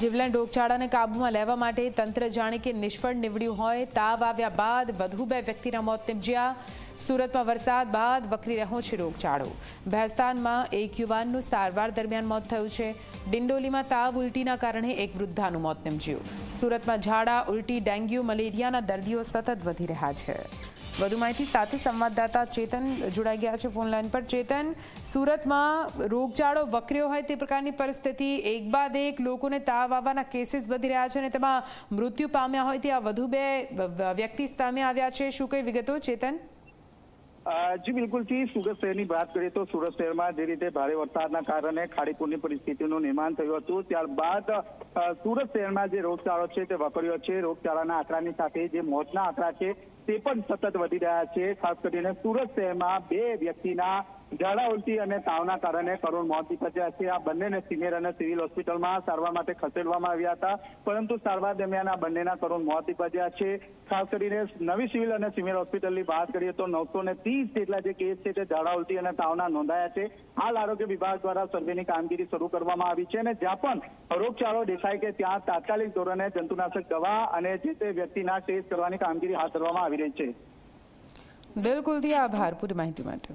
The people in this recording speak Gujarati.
જીવલેણ રોગચાળાને કાબૂમાં લેવા માટે તંત્ર જાણે કે નિષ્ફળ નીવડ્યું હોય, તાવ આવ્યા બાદ વધુ બે વ્યક્તિના મોત નિપજ્યા. સુરતમાં વરસાદ બાદ વકરી રહ્યો છે રોગચાળો ભેસ્તાનમાં એક યુવાનનું સારવાર દરમિયાન મોત થયું છે. ડિંડોલીમાં તાવ ઉલટીના કારણે એક વૃદ્ધાનું મોત નિપજ્યું. સુરતમાં ઝાડા, ઉલટી, ડેન્ગ્યુ, મલેરિયાના દર્દીઓ સતત વધી રહ્યા છે. વધુ માહિતી સાથે સંવાદદાતા ચેતન જોડાઈ ગયા છે ફોનલાઈન પર. ચેતન, સુરતમાં રોગચાળો વકર્યો હોય તે પ્રકારની પરિસ્થિતિ, એક બાદ એક લોકોને તાવ આવવાના કેસીસ વધી રહ્યા છે અને તેમાં મૃત્યુ પામ્યા હોય ત્યાં વધુ બે વ્યક્તિ સામે આવ્યા છે. શું કઈ વિગતો, ચેતન? જી બિલકુલથી સુરત શહેરની વાત કરીએ તો સુરત શહેરમાં જે રીતે ભારે વરસાદના કારણે ખાડીપુરની પરિસ્થિતિનું નિર્માણ થયું હતું. ત્યારબાદ સુરત શહેરમાં જે રોગચાળો છે તે વકર્યો છે. રોગચાળાના આંકડાની સાથે જે મોતના આંકડા છે તે પણ સતત વધી રહ્યા છે. ખાસ કરીને સુરત શહેરમાં બે વ્યક્તિના ઝાડા ઉલટી અને તાવના કારણે કરોડ મોત નીપજ્યા છે. આ બંનેને સિનિયર અને સિવિલ હોસ્પિટલમાં સારવાર માટે ખસેડવામાં આવ્યા હતા. પરંતુ સારવાર દરમિયાન આ બંનેના કરુણ મોત નીપજ્યા છે. ખાસ કરીને નવી સિવિલ અને સિવિલ હોસ્પિટલની વાત કરીએ તો નવસો ને ત્રીસ જેટલા જે કેસ છે તે ઝાડા ઉલટી અને તાવના નોંધાયા છે. હાલ આરોગ્ય વિભાગ દ્વારા સર્વેની કામગીરી શરૂ કરવામાં આવી છે અને જ્યાં પણ રોગચાળો દેખાય કે ત્યાં તાત્કાલિક ધોરણે જંતુનાશક દવા અને જે તે વ્યક્તિના ટેસ્ટ કરવાની કામગીરી હાથ ધરવામાં આવી રહી છે. બિલકુલથી આભાર. પૂરી માહિતી માટે.